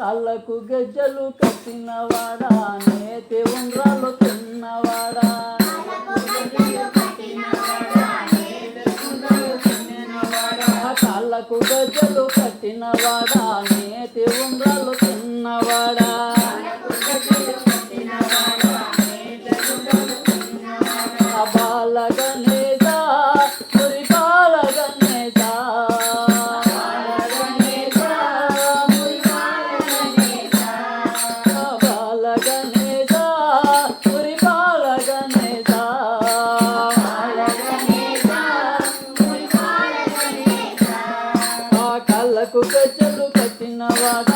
కాళ్ళకు గజ్జలు కట్టినవాడా నేతి ఉండ్రాలు తిన్నవాడా. కాళ్ళకు గజ్జలు కట్టినవాడా నేతి ఉండ్రాలు తిన్నవాడా. కట్టినవాడు.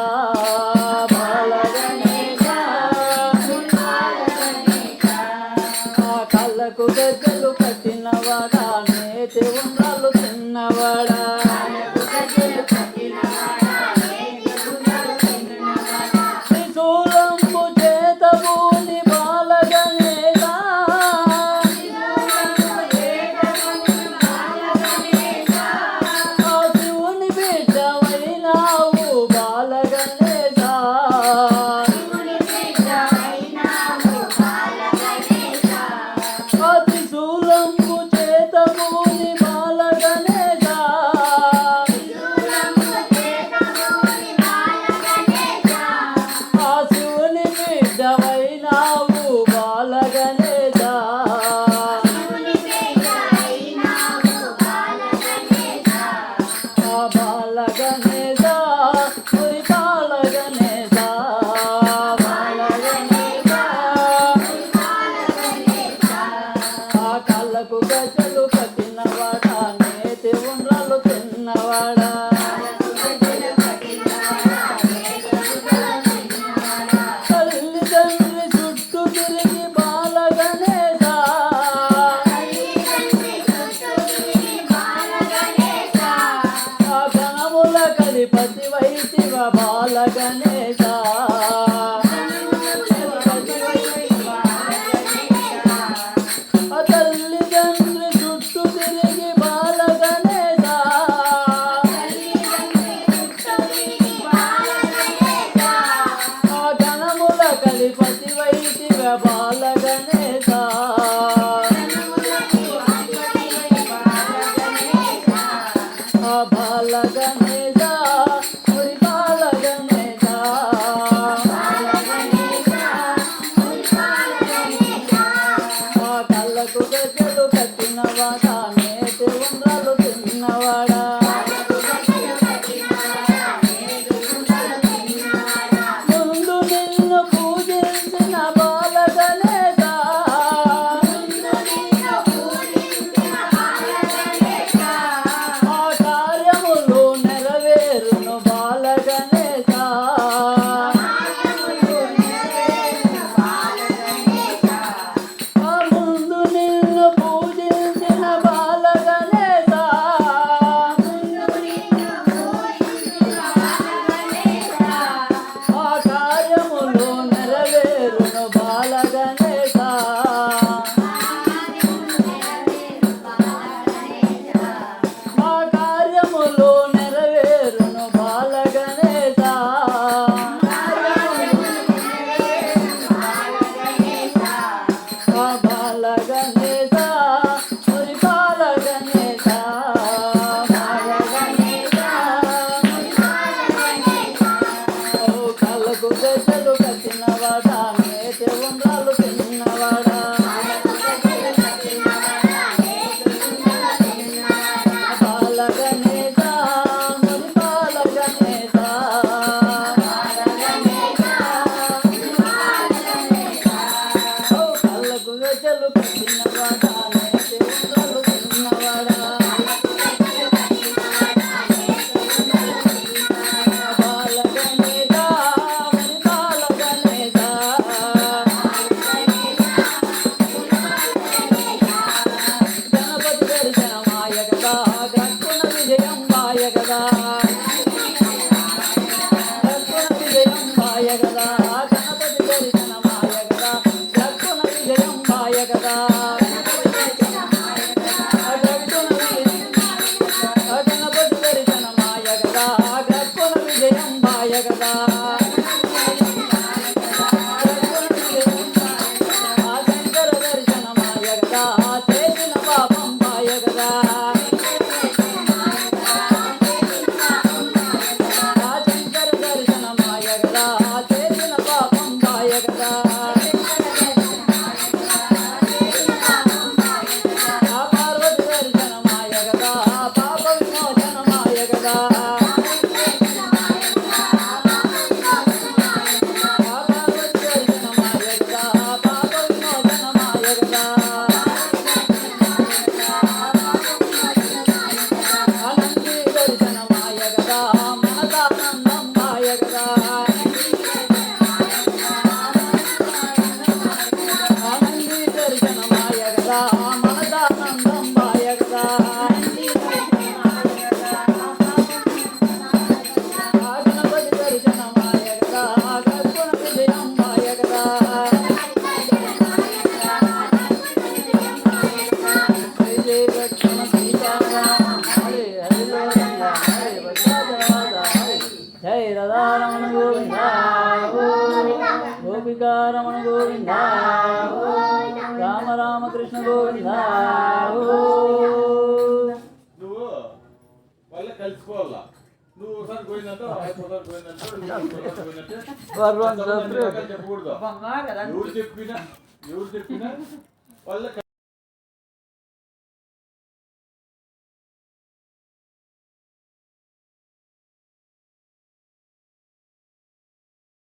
Allah. అధిపతి వైతివ బాలగణ Krishna. గోపికారమణ గోవింద రామ రామ కృష్ణ గోవింద నువ్వు వాళ్ళ. రకాలు చెప్పకూడదు. ఎవరు చెప్పినా ఎవరు చెప్పినా వాళ్ళ